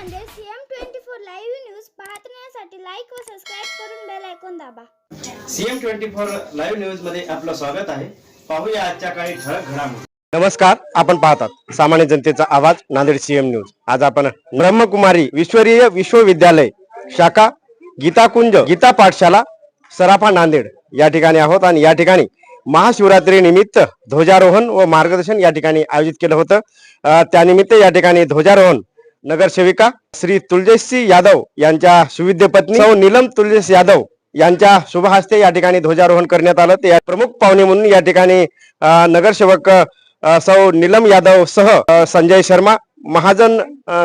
Nanded CM twenty four live news पाहण्यासाठी like व subscribe करून बेल ऐकून दाबा. सीएम ट्वेंटी फोर लाईव्ह न्यूजमध्ये आपलं स्वागत आहे. पाहूया आजच्या काही ठळक घडामोडी. नमस्कार आपण पाहतात सामान्य जनतेचा आवाज नांदेड सीएम न्यूज आज आपण ब्रह्मकुमारी विश्वरीय विश्वविद्यालय शाखा गीताकुंज गीता पाठशाला सराफा नांदेड या ठिकाणी आहोत आणि या ठिकाणी महाशिवरात्री निमित्त ध्वजारोहण व मार्गदर्शन या ठिकाणी आयोजित केलं होतं. अं, त्यानिमित्त या ठिकाणी ध्वजारोहण नगरसेविका श्री तुलजेशसी यादव यांच्या सुविद्य पत्नी सौ नीलम तुलजेश यादव यांच्या शुभ हस्ते या ठिकाणी ध्वजारोहण करण्यात आलं. ते प्रमुख पाहुणे म्हणून या ठिकाणी नगरसेवक सौ नीलम यादव सह संजय शर्मा महाजन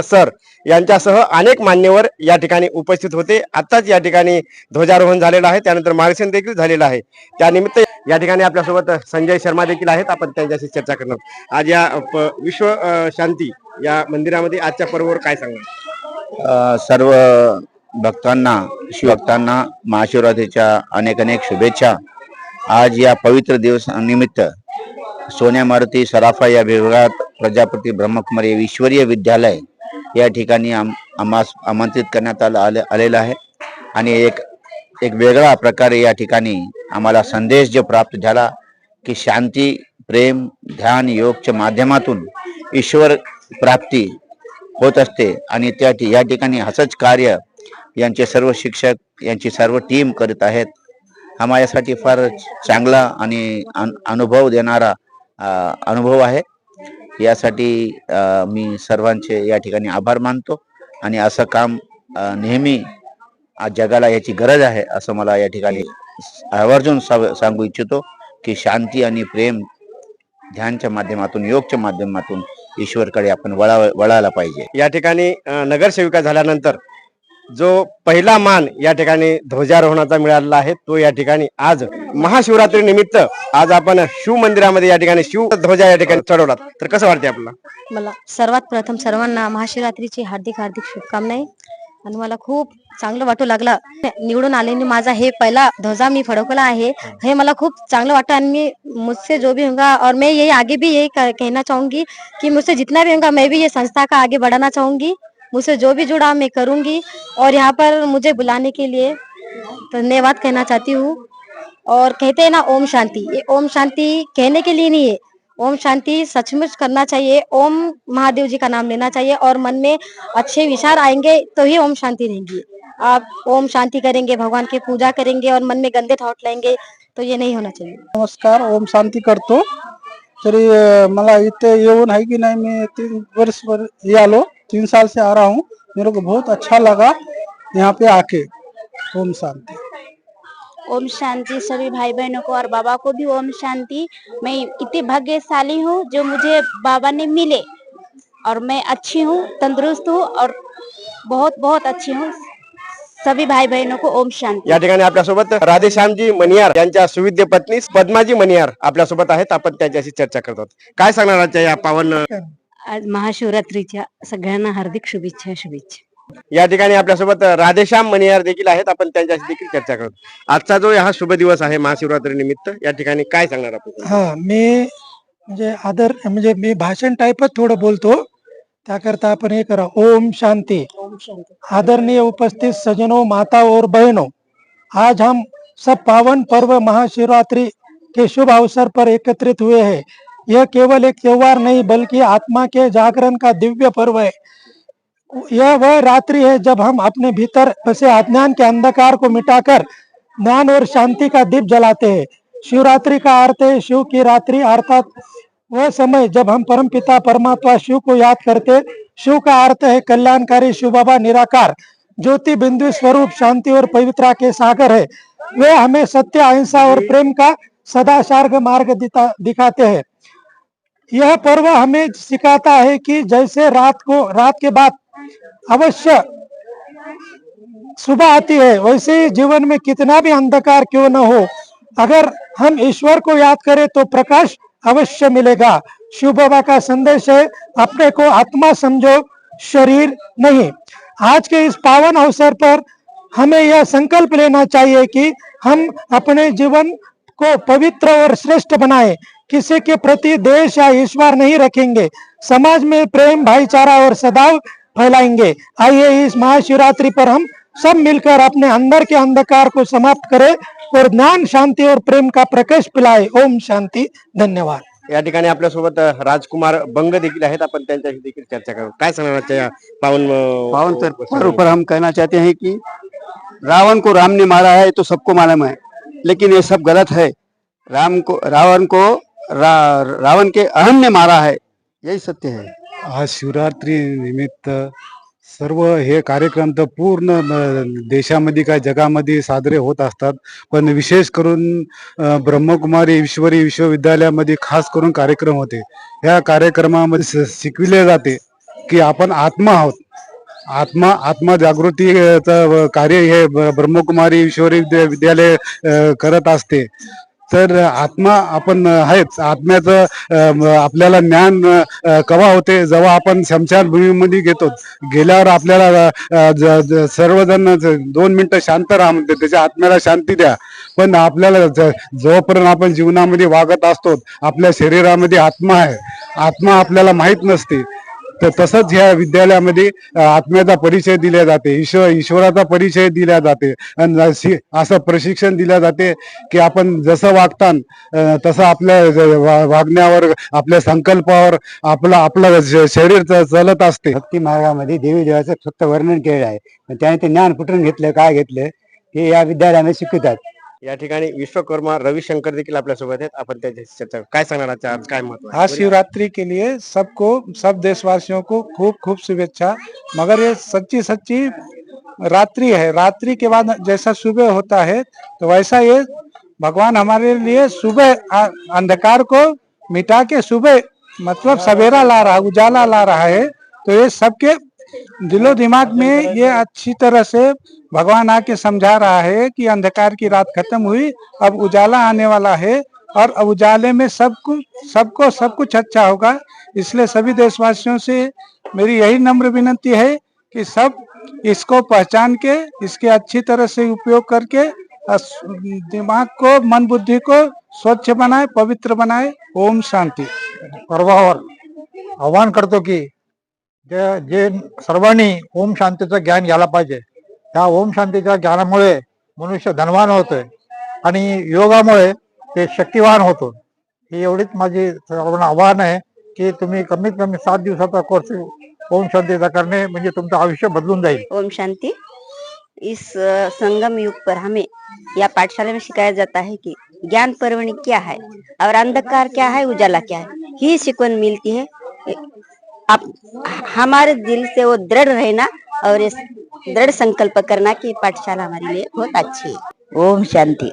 सर यांच्यासह अनेक मान्यवर या ठिकाणी उपस्थित होते. आताच या ठिकाणी ध्वजारोहण झालेलं आहे. त्यानंतर मार्गदर्शन देखील झालेलं आहे. त्यानिमित्त या ठिकाणी आपल्यासोबत संजय शर्मा देखील आहेत. आपण त्यांच्याशी चर्चा करणार आज या प- विश्व शांती या मंदिरामध्ये आजच्या पर्वावर काय सांगणार? सर्व भक्तांना शिवभक्तांना महाशिवरात्रीच्या अनेक अनेक शुभेच्छा. आज या पवित्र दिवसानिमित्त सोन्या मारुती सराफा या विभागात प्रजापती ब्रह्मकुमारी ईश्वरीय विद्यालय या ठिकाणी आम आम्हास आमंत्रित करण्यात आलं आले आलेलं आहे. आणि एक एक वेगळा प्रकारे या ठिकाणी आम्हाला संदेश जो प्राप्त झाला की शांती प्रेम ध्यान योगच्या माध्यमातून ईश्वर प्राप्ती होत असते. आणि त्या या ठिकाणी असंच कार्य यांचे सर्व शिक्षक यांची सर्व टीम करत आहेत. हा माझ्यासाठी फार चांगला आणि अन- अनुभव देणारा अनुभव आहे. यासाठी मी सर्वांचे या ठिकाणी आभार मानतो आणि असं काम नेहमी आज जगाला याची गरज आहे असं मला या ठिकाणी आवर्जून सांगू इच्छितो की शांती आणि प्रेम ध्यानच्या माध्यमातून योगच्या माध्यमातून ईश्वरकडे आपण वळा वळायला पाहिजे. या ठिकाणी नगरसेविका झाल्यानंतर जो पहिला मान या ठिकाणी ध्वजारोहणाचा मिळालेला आहे तो या ठिकाणी आज महाशिवरात्री निमित्त आज आपण शिव मंदिरामध्ये या ठिकाणी शिव ध्वजा या ठिकाणी चढवला तर कसं वाटते आपल्याला? मला सर्वात प्रथम सर्वांना महाशिवरात्रीची हार्दिक हार्दिक शुभकामना आणि मला खूप चांगलं वाटू लागलं. निवडून आल्याने माझा हे पहिला ध्वजा मी फडकला आहे. हे मला खूप चांगलं वाटतं. आणि मी मुझसे जो भी होगा और मैं यही आगे भी यही कहना चाहूंगी कि मुझसे जितना भी होगा मैं भी ये संस्था का आगे बढ़ाना चाहूंगी. मुझसे जो भी जुड़ा मैं करूँगी और यहाँ पर मुझे बुलाने के लिए धन्यवाद कहना चाहती हूँ। और कहते हैं ना, ओम शांति। ये ओम शांति कहने के लिए नहीं है। ओम शांति सचमुच करना चाहिए। ओम महादेव जी का नाम लेना चाहिए और मन में अच्छे विचार आएँगे तो ही ओम शांति रहेंगी। आप ओम शांति करेंगे, भगवान की पूजा करेंगे और मन में गंदे थॉट लाएँगे तो ये नहीं होना चाहिए। नमस्कार, ओम शांती करतो। तरी मला इथे येऊन आहे की नाही मी तीन वर्ष आलो तीन साल से आ रहा हूँ। मेरे को बहुत अच्छा लगा यहाँ पे आके। ओम शांति। ओम शांति सभी भाई बहनों को और बाबा को भी ओम शांति। मैं इतनी भाग्यशाली हूँ जो मुझे बाबा ने मिले। और मैं अच्छी हूँ तंदुरुस्त हूँ और बहुत बहुत अच्छी हूँ। सभी भाई बहनों को ओम शांति। या ठिकाणी आपल्यासोबत राधेश्यामजी मनियार यांच्या सुविद्य पत्नी पद्माजी मनियार आपल्यासोबत आहेत. आपण त्यांच्याशी चर्चा करतो काय सांगणार आजच्या या पावन आज महाशिवरात्रीच्या सगळ्यांना हार्दिक शुभेच्छा शुभेच्छा. या ठिकाणी आपल्यासोबत राधेश्याम मनियार देखील आहेत. आपण त्यांच्याशी देखील चर्चा करतो आजचा जो हा शुभ दिवस आहे महाशिवरात्री निमित्त या ठिकाणी काय सांगणार आपण? हा मी म्हणजे आदर म्हणजे मी भाषण टाईपच थोडं बोलतो. त्याकरता आपण हे करा. ओम शांति. आदरणीय उपस्थित सजनों माता और बहनों. आज हम सब पावन पर्व महाशिवरात्रि के शुभ अवसर पर एकत्रित हुए हैं. यह केवल एक त्योहार नहीं, बल्कि आत्मा के जागरण का दिव्य पर्व है। यह वह रात्रि है जब हम अपने भीतर बसे अज्ञान के अंधकार को मिटाकर ज्ञान और शांति का दीप जलाते हैं। शिवरात्रि का अर्थ है शिव की रात्रि, अर्थात वह समय जब हम परम पिता परमात्मा शिव को याद करते शिव का अर्थ है कल्याणकारी, शिव बाबा निराकार, ज्योति बिंदु स्वरूप, शांति और पवित्रा के सागर है। वे हमें सत्य, अहिंसा और प्रेम का सदा सार्ग मार्ग दिखाते हैं। यह पर्व हमें सिखाता है कि जैसे रात को, रात के बाद अवश्य सुबह आती है, वैसे जीवन में कितना भी अंधकार क्यों न हो, अगर हम ईश्वर को याद करें तो प्रकाश अवश्य मिलेगा। शिव बाबा का संदेश है, अपने को आत्मा समझो, शरीर नहीं। आज के इस पावन अवसर पर हमें यह संकल्प लेना चाहिए कि हम अपने जीवन को पवित्र और श्रेष्ठ बनाए। किसी के प्रति देश या ईश्वर नहीं रखेंगे। समाज में प्रेम भाईचारा और सदाव फैलाएँगे। आइए इस महाशिवरात्रि पर हम सब मिलकर अपने अंदर के अंधकार को समाप्त करें और ज्ञान शांति और प्रेम का प्रकाश पिलाए। ओम शांति। धन्यवाद। या ठिकाणी आपल्यासोबत राजकुमार बंग देखील आहेत. आपण त्यांच्याशी देखील चर्चा करू. काय सांगणार आजच्या या पावन पावन तर पर ऊपर हम कहना चाहते हैं कि रावण को राम ने मारा है तो सबको मालूम है लेकिन ये सब गलत है। राम को रावण को रा, रावण के अहम ने मारा है यही सत्य है। आज शिवरात्री निमित्त सर्व हे कार्यक्रम तर पूर्ण देशामध्ये काय जगामध्ये साजरे होत असतात. पण विशेष करून ब्रह्मकुमारी ईश्वरी विश्वविद्यालयामध्ये खास करून कार्यक्रम होते. या कार्यक्रमामध्ये स- शिकविले जाते की आपण आत्मा आहोत. आत्मा आत्मा जागृतीचं कार्य हे ब- ब्रह्मकुमारी ईश्वरी विद्या- विद्यालय करत असते. तर आत्मा आपण आहेच. आत्म्याचं आपल्याला ज्ञान कवा होते? जेव्हा आपण शमशान भूमीमध्ये घेतो गेल्यावर आपल्याला सर्वजण दोन मिनिटं शांत राहा म्हणते. त्याच्या आत्म्याला शांती द्या. पण आपल्याला जोपर्यंत आपण जीवनामध्ये वागत असतो आपल्या शरीरामध्ये आत्मा आहे. आत्मा आपल्याला माहीत नसते. तर तसंच ह्या विद्यालयामध्ये आत्म्याचा परिचय दिला जाते. ईश्वर ईश्वराचा परिचय दिला जाते. आणि असं प्रशिक्षण दिल्या जाते की आपण जसं वागतान तसं आपल्या वागण्यावर आपल्या संकल्पावर आपलं आपलं शरीर चलत असते. भक्ती मार्गामध्ये देवी देवाचं फक्त वर्णन केलेलं आहे. त्याने ते ज्ञान कुठून घेतलं काय घेतलं हे या विद्यालयाने शिकवतात. या ठिकाणी विश्वकर्मा रविशंकर देखील आपल्यासोबत आहेत. आपण त्यांच्याशी चर्चा करू. काय सांगणार आजच्या आज? काय महत्व आज शिवरात्रि के लिए सबको सब देशवासियों को खूब खूब शुभेच्छा. मगर ये सच्ची सच्ची रात्रि है। रात्रि के बाद जैसा सुबह होता है तो वैसा ये भगवान हमारे लिए सुबह आ- अंधकार को मिटा के सुबह मतलब सवेरा ला रहा उजाला ला रहा है। तो ये सबके दिलो दिमाग में ये अच्छी तरह से भगवान आके समझा रहा है कि अंधकार की रात खत्म हुई अब उजाला आने वाला है और अब उजाले में सब कुछ सबको सब कुछ अच्छा होगा। इसलिए सभी देशवासियों से मेरी यही नम्र विनती है कि सब इसको पहचान के इसके अच्छी तरह से उपयोग करके दिमाग को मन बुद्धि को स्वच्छ बनाए पवित्र बनाए। ओम शांती। सर्वांवर आवाहन करतो की जे जे सर्वांनी ओम शांतीचं ज्ञान घ्यायला पाहिजे. त्या ओम शांतीच्या ज्ञानामुळे मनुष्य धनवान होतोय आणि योगामुळे ते शक्तिवान होतो. ही एवढीच माझी सर्वांना आव्हान आहे की तुम्ही कमीत कमी सात दिवसाचा कोर्स ओम शांतीचा करणे म्हणजे तुमचं आयुष्य बदलून जाईल. ओम शांति. इस अ, संगम युग पर हमें या पाठशाला में सिखाया जाता है कि ज्ञान परवणी क्या है और अंधकार क्या है उजाला क्या है. ही सिकवन मिलती है आप हमारे दिल से वो दृढ़ रहना और इस दृढ़ संकल्प करना कि पाठशाला हमारे लिए बहुत अच्छी है। ओम शांति।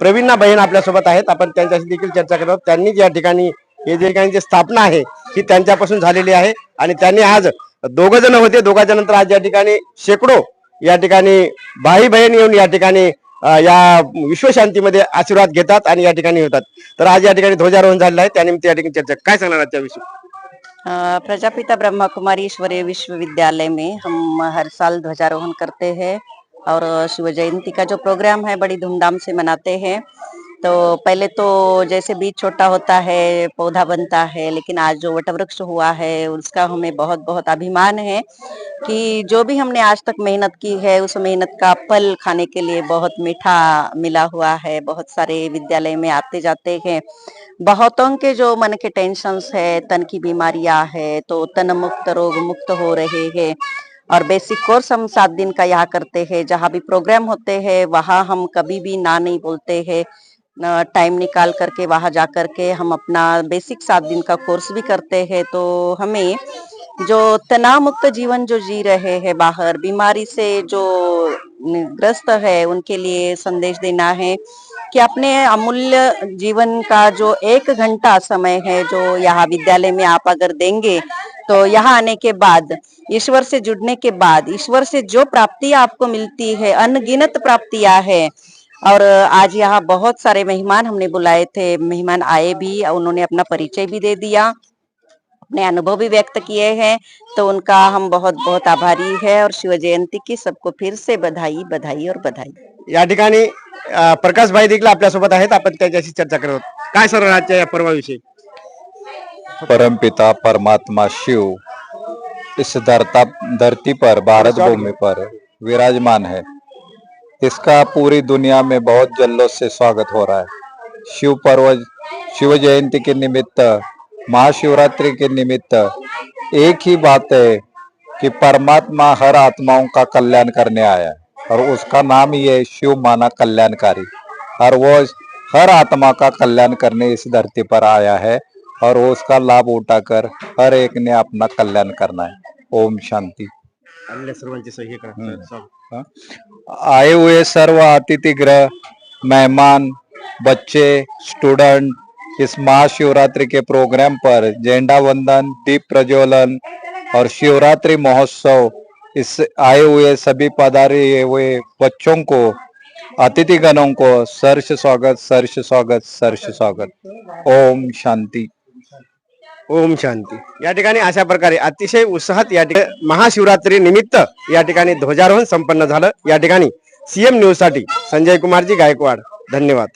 प्रवीणा बहीण आपल्यासोबत आहेत. आपण त्यांच्याशी देखील चर्चा करत आहोत. त्यांनी या ठिकाणी हे जे काही जी स्थापना आहे ही त्यांच्यापासून झालेली आहे. आणि त्यांनी आज दोघ जण होते. दोघांच्या नंतर आज या ठिकाणी शेकडो या ठिकाणी भाई बहीण येऊन या ठिकाणी या विश्वशांतीमध्ये आशीर्वाद घेतात आणि या ठिकाणी होतात तर आज या ठिकाणी ध्वजारोहण झालेलं आहे. त्यानिमित्त या ठिकाणी चर्चा काय सांगणार आजच्या विषयी? प्रजापिता ब्रह्मा कुमारी ईश्वरीय विश्वविद्यालय में हम हर साल ध्वजारोहण करते हैं और शिव जयंती का जो प्रोग्राम है, बड़ी धूमधाम से मनाते हैं। तो पहले तो जैसे बीज छोटा होता है, पौधा बनता है, लेकिन आज जो वटवृक्ष हुआ है, उसका हमें बहुत बहुत अभिमान है कि जो भी हमने आज तक मेहनत की है, उस मेहनत का फल खाने के लिए बहुत मीठा मिला हुआ है। बहुत सारे विद्यालय में आते जाते हैं। बहुतों के जो मन के टेंशन्स है, तन की बीमारियाँ है तो तन मुक्त, रोग मुक्त हो रहे हैं। और बेसिक कोर्स हम सात दिन का यहाँ करते हैं। जहाँ भी प्रोग्राम होते हैं, वहाँ हम कभी भी ना नहीं बोलते हैं। टाइम निकाल करके, वहाँ जा करके हम अपना बेसिक सात दिन का कोर्स भी करते हैं। तो हमें जो तनाव मुक्त जीवन जो जी रहे हैं बाहर, बीमारी से जो ग्रस्त है, उनके लिए संदेश देना है कि अपने अमूल्य जीवन का जो एक घंटा समय है, जो यहाँ विद्यालय में आप अगर देंगे तो यहाँ आने के बाद, ईश्वर से जुड़ने के बाद, ईश्वर से जो प्राप्ति आपको मिलती है, अनगिनत प्राप्तियाँ है और आज यहाँ बहुत सारे मेहमान हमने बुलाए थे। मेहमान आए भी उन्होंने अपना परिचय भी दे दिया अपने अनुभव भी व्यक्त किए हैं तो उनका हम बहुत बहुत आभारी है और शिव जयंती की सबको फिर से बधाई बधाई और बधाई। या ठिकाणी अं, प्रकाशभाई देखील आपल्यासोबत आहेत आपण त्यांच्याशी चर्चा करत आहोत. काय सर आजच्या या पर्वाविषयी? परमपिता परमात्मा शिव इस धरता धरती पर भारत भूमि पर विराजमान है। इसका पूरी दुनिया में बहुत जल्लोष से स्वागत हो रहा है। शिव पर्व शिव जयंती के निमित्त महाशिवरात्रि के निमित्त एक ही बात है कि परमात्मा हर आत्माओं का कल्याण करने आया है और उसका नाम ही है शिव माना कल्याणकारी। और वो हर आत्मा का कल्याण करने इस धरती पर आया है और वो उसका लाभ उठाकर हर एक ने अपना कल्याण करना है। ओम शांति। आए हुए सर्व अतिथि गृह, मेहमान, बच्चे स्टूडेंट इस महाशिवरात्रि के प्रोग्राम पर झंडा वंदन, दीप प्रज्वलन और शिवरात्रि महोत्सव, इस आए हुए सभी पधारे हुए बच्चों को, अतिथिगणों को सर्ष स्वागत सर्ष स्वागत सर्ष स्वागत। ओम शांति। ओम शांती. या ठिकाणी अशा प्रकारे अतिशय उत्साहात या ठिकाणी महाशिवरात्री निमित्त या ठिकाणी ध्वजारोहण संपन्न झालं. या ठिकाणी सीएम न्यूजसाठी संजय कुमारजी गायकवाड. धन्यवाद.